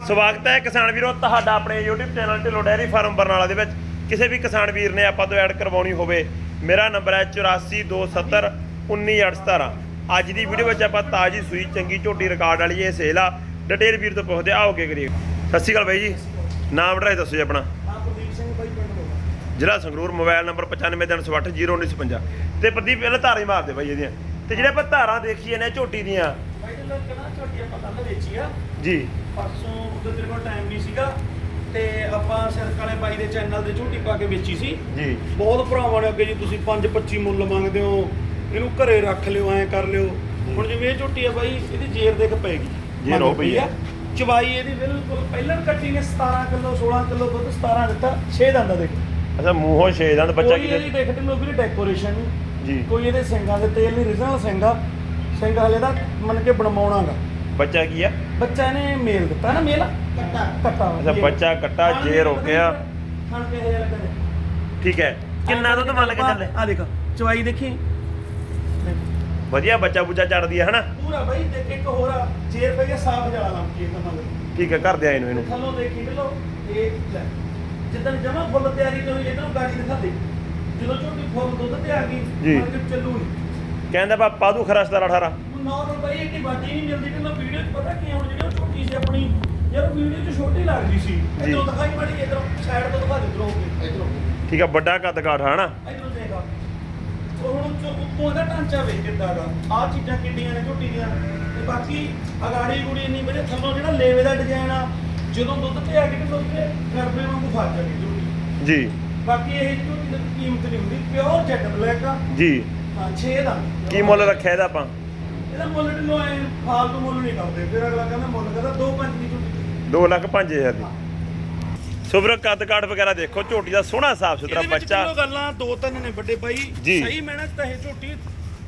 ਸਵਾਗਤ ਹੈ ਕਿਸਾਨ ਵੀਰੋ ਤੁਹਾਡਾ ਆਪਣੇ YouTube channel Dhillon dairy farm Barnala ਦੇ ਵਿੱਚ। ਕਿਸੇ ਵੀ ਕਿਸਾਨ ਵੀਰ ਨੇ ਆਪਾਂ ਤੋਂ ਐਡ ਕਰਵਾਉਣੀ ਹੋਵੇ ਮੇਰਾ ਨੰਬਰ ਹੈ 8427 19817 ਅੱਜ ਦੀ ਵੀਡੀਓ ਵਿੱਚ ਆਪਾਂ ਤਾਜੀ ਸੂਈ ਚੰਗੀ ਝੋਟੀ ਰਿਕਾਰਡ ਵਾਲੀ ਇਹ ਸੇਲ ਆ। ਡਿਟੇਲ ਵੀਰ ਤੋਂ ਪੁੱਛਦੇ ਆਓ ਕੇ ਕਰੀਏ। ਸਤਿ ਸ਼੍ਰੀ ਅਕਾਲ ਬਾਈ ਜੀ। ਨਾਮ ਡਰਾਈ ਦੱਸੋ ਜੀ ਆਪਣਾ। ਜ਼ਿਲ੍ਹਾ ਸੰਗਰੂਰ ਮੋਬਾਈਲ ਨੰਬਰ 9538091950 ਤੇ ਪ੍ਰਦੀਪ ਪਹਿਲਾਂ ਧਾਰਾਂ ਮਾਰਦੇ ਬਾਈ ਇਹਦੀਆਂ। ਤੇ ਜਿਹੜੇ ਆਪਾਂ ਧਾਰਾਂ ਦੇਖੀਏ ਨੇ ਝੋਟੀ ਦੀਆਂ ਆਪਾਂ ਕੱਲ ਵੇਚੀ ਆ। ਜੀ। ਪਰਸੋਂ ਉਦੋਂ ਤੇਰੇ ਕੋਲ ਟਾਈਮ ਨਹੀਂ ਸੀਗਾ ਤੇ ਆਪਾਂ ਸਿਰਕ ਵਾਲੇ ਬਾਈ ਦੇ ਚੈਨਲ ਤੇ ਝੋਟੀ ਪਾ ਕੇ ਵੇਚੀ ਸੀ। ਜੀ। ਬਹੁਤ ਭਰਾਵਾਂ ਨੇ ਅੱਗੇ ਜੀ ਤੁਸੀਂ 5 25 ਮੁੱਲ ਮੰਗਦੇ ਹੋ। ਇਹਨੂੰ ਘਰੇ ਰੱਖ ਲਿਓ ਐਂ ਕਰ ਲਿਓ। ਹੁਣ ਜਿਵੇਂ ਇਹ ਝੋਟੀ ਆ ਬਾਈ ਇਹਦੀ ਜੇਰ ਦੇਖ ਪੈਗੀ ਜੇਰ ਹੋ ਪਈ ਆ। ਚਵਾਈ ਇਹਦੀ ਬਿਲਕੁਲ ਪਹਿਲਾਂ ਕੱਟੀ ਨੇ 17 ਕਿਲੋ 16 ਕਿਲੋ ਦੁੱਧ 17 ਦਿੱਤਾ 6 ਦੰਦਾਂ ਦੇ ਅੱਛਾ ਮੂੰਹੋਂ ਛੇ ਦੰਦ ਬੱਚਾ ਕੋਈ ਇਹਦੀ ਕੀ ਦੇਖਦੇ ਲੋਕ ਵੀ ਡੈਕੋਰੇਸ਼ਨ ਜੀ। ਕੋਈ ਇਹਦੇ ਸਿੰਘਾਂ ਦੇ ਤੇਲ ਨਹੀਂ ਰਿਜਨਲ ਸਿੰਘ ਆ ਸਿੰਘ ਹਲੇ ਦਾ ਮੰਨ ਕੇ ਬਣਵਾਉਣਾਗਾ। ਬੱਚਾ ਕੀ ਆ? ਬੱਚਾ ਇਹਨੇ ਮੇਲ ਦਿੱਤਾ ਨਾ ਮੇਲ? ਕੱਟਾ। ਕੱਟਾ। ਅੱਛਾ ਬੱਚਾ ਕੱਟਾ ਜੇ ਰੋਕਿਆ। ਖਾਣ ਕੇ ਹਜ਼ਾਰ ਕਰੇ ਠੀਕ ਹੈ। ਕਿੰਨਾ ਦੁੱਧ ਮੰਨ ਕੇ ਚੱਲੇ? ਆ ਦੇਖ ਚਵਾਈ ਦੇਖੀ। ਵਧੀਆ ਬੱਚਾ ਬੁੱਚਾ ਚੜਦੀ ਹੈ ਹਨਾ? ਪੂਰਾ ਬਾਈ ਦੇਖ ਇੱਕ ਹੋਰ ਆ ਚੇਰ ਪਈ ਆ ਸਾਫ਼ ਜਲਾ ਲਾਂ ਕੀ ਤਾਂ ਮੰਗ ਠੀਕ ਹੈ ਘਰ ਦੇ ਆਏ ਨੂੰ ਇਹਨੂੰ। ਥੱਲੋਂ ਦੇਖੀ ਲੋ ਇਹ ਲੈ। ਜਿੱਦਣ ਜਮਾ ਫੁੱਲ ਤਿਆਰੀ ਤੇ ਹੋਈ ਇਧਰੋਂ ਗਾੜੀ ਦਿਖਾ ਦੇ। ਜਦੋਂ ਝੋਟੀ ਫੁੱਲ ਦੁੱਧ ਤੇ ਆ ਗਈ। ਮਾਰਕੀਟ ਚੱਲੂ ਨਹੀਂ ਕਹਿੰਦਾ ਬਾ ਪਾਦੂ ਖਰਾ 17 18 ਨੌਰਮਲ ਬਾਈ ਇਹ ਬਾਡੀ ਨਹੀਂ ਮਿਲਦੀ ਕਿ ਮੈਂ ਵੀਡੀਓ 'ਚ ਪਤਾ ਕੀ ਹੁਣ ਜਿਹੜੀ ਉਹ ਛੋਟੀ ਸੀ ਆਪਣੀ ਯਾਰ ਵੀਡੀਓ 'ਚ ਛੋਟੀ ਲੱਗਦੀ ਸੀ। ਜੀ। ਇਧਰੋਂ ਦਿਖਾਈ ਮਾੜੀ ਇਧਰੋਂ ਸਾਈਡ ਤੋਂ ਦਿਖਾ ਦੇ ਇਧਰੋਂ ਇਧਰੋਂ। ਠੀਕ ਹੈ ਵੱਡਾ ਕੱਦ ਕਾਠ ਹੈ ਹਨਾ? ਇਧਰੋਂ ਦੇਖਾ ਉਹ ਹੁਣ ਉੱਚੋਂ ਉੱਤੋਂ ਇਹਦਾ ਢਾਂਚਾ ਵੇਖ ਕਿੱਦਾਂ ਦਾ। ਆਹ ਚੀਜ਼ਾਂ ਕਿੱਡੀਆਂ ਨੇ ਝੋਟੀ ਦੀਆਂ ਤੇ ਬਾਕੀ ਅਗਾੜੀ ਗੁੜੀ ਇੰਨੀ ਵਧੀਆ ਥੱਲੋਂ ਜਿਹੜਾ ਲੇਵੇ ਦਾ ਡਿਜ਼ਾਈਨ ਆ ਜਦੋਂ ਦੁੱਧ ਤੇ ਆ ਕੇ ਤੇ ਦੁੱਧ ਤੇ ਗਰਬੇ ਵਾਂਗੂ ਫਸ ਜਾਂਦੀ ਝੋਟੀ। ਜੀ। ਬਾਕੀ ਇਹ ਝੋਟੀ ਦੀ ਕੀਮਤ ਨਹੀਂ ਹੁੰਦੀ ਪਿਓਰ ਜੈਟ ਬਲੈਕ ਆ। ਜੀ। ਹਾਂ 6 ਦਾ। ਕੀ ਮੁੱਲ ਰੱਖਿਆ ਇਹਦਾ ਆਪਾਂ? ਇਹਦਾ ਮੁੱਲ ਢਿੱਲੋਂ ਐ ਫਾਲਤੂ ਮੁੱਲ ਨਹੀਂ ਕਰਦੇ। ਫਿਰ ਅਗਲਾ ਕਹਿੰਦਾ ਮੁੱਲ ਕਹਿੰਦਾ 2 5 ਦੀ ਝੋਟੀ। 2 ਲੱਖ 5000 ਦੀ। ਸੁਬਰ ਕੱਦ ਕਾਠ ਵਗੈਰਾ ਦੇਖੋ ਝੋਟੀ ਦਾ ਸੋਹਣਾ ਸਾਫ਼ ਸੁਥਰਾ ਇਹਦੇ ਵਿੱਚ ਬੱਚਾ ਗੱਲਾਂ ਦੋ ਤਿੰਨ ਨੇ ਵੱਡੇ ਬਾਈ। ਜੀ। ਸਹੀ ਮਿਹਨਤ ਤਾਂ ਇਹ ਝੋਟੀ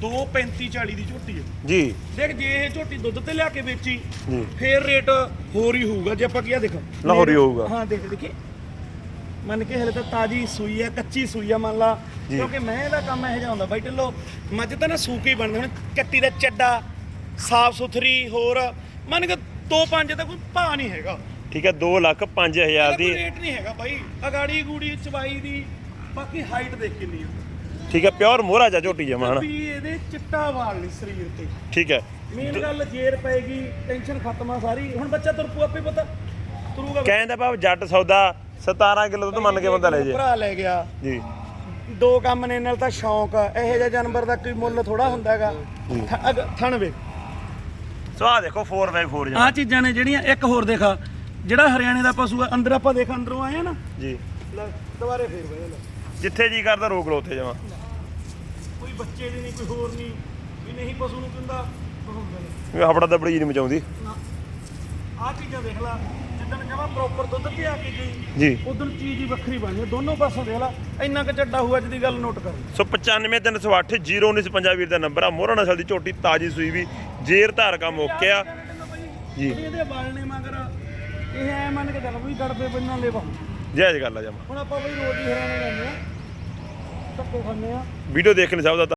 2 35 40 ਦੀ ਝੋਟੀ ਹੈ। ਜੀ। ਦੇਖ ਜੇ ਇਹ ਝੋਟੀ ਦੁੱਧ ਤੇ ਲਿਆ ਕੇ ਵੇਚੀ ਜੀ। ਫੇਰ ਰੇਟ ਹੋਰ ਹੀ ਹੋਊਗਾ। ਜੇ ਆਪਾਂ ਕੀ ਦੇਖੋ। ਲਾਹੌਰੀ ਹੋਊਗਾ। ਹਾਂ ਦੇਖ ਦੇਖੀ। ਮੰਨ ਕੇ ਹਲੇ ਤਾਂ ਤਾਜੀ ਸੂਈ ਆ ਕੱਚੀ ਸੂਈ ਆ ਮੰਨ ਲਾ। ਕਿਉਂਕਿ ਮੈਂ ਇਹਦਾ ਕੰਮ ਇਹੋ ਜਿਹਾ ਹੁੰਦਾ ਬਾਈ ਢਿੱਲੋ ਮੱਝ ਤਾਂ ਨਾ ਸੂਕੀ ਬਣਦੇ ਹੁਣ ਕੱਟੀ ਦਾ ਚੱਡਾ ਸਾਫ਼ ਸੁਥਰੀ ਹੋਰ ਮੰਨ ਕੇ 2-5 ਦਾ ਕੋਈ ਭਾਅ ਨਹੀਂ ਹੈਗਾ। ਠੀਕ ਹੈ 2 ਲੱਖ 5000 ਇਹਦਾ ਦੀ ਰੇਟ ਨਹੀਂ ਹੈਗਾ ਬਾਈ ਅਗਾੜੀ ਗੂੜੀ ਚਵਾਈ ਦੀ ਬਾਕੀ ਹਾਈਟ ਦੇਖ ਕਿੰਨੀ ਆ। ਠੀਕ ਹੈ ਪਿਓਰ ਮੋਹਰਾ ਜਾ ਝੋਟੀ ਜਮਾ ਹਨਾ ਵੀ ਇਹਦੇ ਚਿੱਟਾ ਵਾਲ ਨਹੀਂ ਸਰੀਰ ਤੇ। ਠੀਕ ਹੈ। ਮੇਨ ਗੱਲ ਜੇਰ ਪਏਗੀ ਟੈਨਸ਼ਨ ਖਤਮ ਆ ਸਾਰੀ। ਹੁਣ ਬੱਚਾ ਤੁਰਪੂ ਆਪੇ ਪਤਾ ਤੁਰੂਗਾ ਕਹਿੰਦਾ ਭਾਵ ਜੱਟ ਸੌਦਾ 17 ਕਿਲੋ ਦੁੱਧ ਮੰਨ ਕੇ ਬੰਦਾ ਲੈ ਜੇ। ਭਰਾ ਲੈ ਗਿਆ। ਜੀ। ਦੋ ਕੰਮ ਨੇ ਨਾਲ ਤਾਂ ਸ਼ੌਂਕ ਇਹੋ ਜਿਹਾ ਜਾਨਵਰ ਦਾ ਕੋਈ ਮੁੱਲ ਥੋੜਾ ਹੁੰਦਾ ਹੈਗਾ। ਥ- ਅਗ- ਥਣ ਵੇ। ਸੋ ਆਹ ਦੇਖੋ 4x4 ਆ ਚੀਜ਼ਾਂ ਨੇ ਜਿਹੜੀਆਂ ਇੱਕ ਹੋਰ ਦੇਖਾ ਜਿਹੜਾ ਹਰਿਆਣੇ ਦਾ ਪਸ਼ੂ ਆ ਅੰਦਰ ਆਪਾਂ ਦੇਖ ਅੰਦਰੋਂ ਆਏ ਆ ਨਾ। ਜੀ। ਲੈ ਦੁਬਾਰੇ ਫੇਰ ਵੇ ਲੈ। ਜਿੱਥੇ ਜੀ ਕਰਦਾ ਰੋਕ ਲੋ ਉੱਥੇ ਜਮਾ। ਕੋਈ ਬੱਚੇ ਦੀ ਨਹੀਂ ਕੋਈ ਹੋਰ ਨਹੀਂ। ਵੀ ਨਹੀਂ ਪਸ਼ੂ ਨੂੰ ਕਹਿੰਦਾ ਇਹ ਹਫੜਾ ਦਬੜੀ ਜੀ ਨਹੀਂ ਮਚਾਉਂਦੀ। ਆ ਚੀਜ਼ਾਂ ਦੇਖ ਲੈ। ਜਿੱਦਣ ਜਮਾ ਪ੍ਰੋਪਰ ਦੁੱਧ ਤੇ ਆ ਕੇ ਗਈ ਜੀ। ਉਦੋਂ ਚੀਜ਼ ਹੀ ਵੱਖਰੀ ਬਣੀ। ਦੋਨੋਂ ਪਾਸੋਂ ਦੇਖ ਲੈ ਇੰਨਾ ਕੁ ਚੱਡਾ ਹੋਊ ਅੱਜ ਦੀ ਗੱਲ ਨੋਟ ਕਰ। ਸੋ 9538 01950 ਵੀਰ ਦਾ ਨੰਬਰ ਆ। ਮੋਹਰਾ ਨਸਲ ਦੀ ਝੋਟੀ ਤਾਜੀ ਸੂਈ ਵੀ ਜੇਰ ਧਾਰ ਕੰਮ ਓਕੇ ਆ ਜੀ। ਇਹਦੇ ਬਾਲ ਨੇ ਮਗਰ ਇਹ ਐ ਮੰਨ ਕੇ ਚੱਲ ਵੀ ਗੜਬੇ ਬੰਨਾਂ ਲੈਵਾ ਜਾਇਜ਼ ਗੱਲ ਆ ਜਮਾ। ਹੁਣ ਆਪਾਂ ਬਈ ਰੋਜ਼ ਹੀ ਹਰਿਆਣੇ ਜਾਂਦੇ ਆ ਧੱਕੇ ਖਾਂਦੇ ਆ। ਵੀਡੀਓ ਦੇਖਣ ਸਭ ਦਾ